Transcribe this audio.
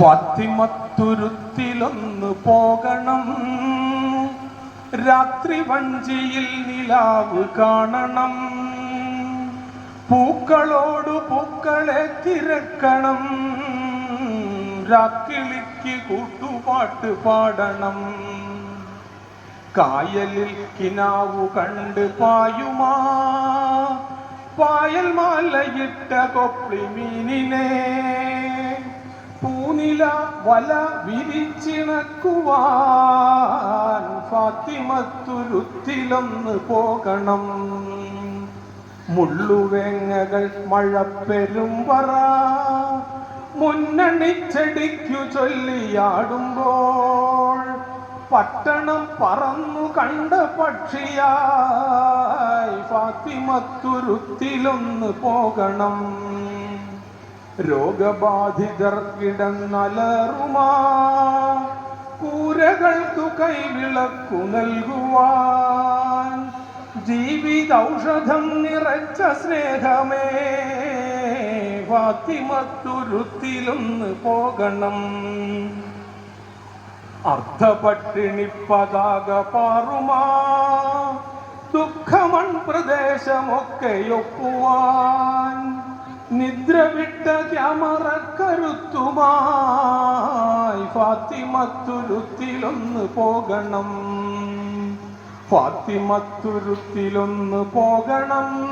ഫാത്തിമത്തുരുത്തിലൊന്ന് പോകണം. രാത്രി വഞ്ചിയിൽ നിലാവ് കാണണം. പൂക്കളോട് പൂക്കളെ തിരക്കണം. രാക്കിളിക്ക് കൂട്ടുപാട്ട് പാടണം. കായലിൽ കിനാവു കണ്ട് പായുമാ. പായൽ മാലയിട്ട കൊപ്ലി മീനിനെ പൂനില വല വിരിച്ചിണക്കുവാൻ ഫാത്തിമത്തുരുത്തിലൊന്ന് പോകണം. മുള്ളുവേങ്ങകൾ മഴ പറ. മുന്നണിച്ചെടിക്കു ചൊല്ലിയാടുമ്പോൾ പട്ടണം പറന്നു കണ്ട പക്ഷിയായി ഫാത്തിമത്തുരുത്തിലൊന്ന് പോകണം. രോഗബാധിതർ കിടന്നലറുമാ. കൂരകൾക്കു കൈവിളക്കു നൽകുവാൻ. ജീവിതൗഷധം നിറച്ച സ്നേഹമേ. ഫാത്തിമത്തുരുത്തിലൊന്ന് പോകണം. അർത്ഥപട്ടിണി പതാക പാറുമാ. ദുഃഖമൺ പ്രദേശമൊക്കെയൊപ്പുവാൻ നിദ്ര വിട്ട ക്യാമറ കരുത്തുമായി ഫാത്തിമത്തുരുത്തിലൊന്ന് പോകണം. ഫാത്തിമത്തുരുത്തിലൊന്ന് പോകണം.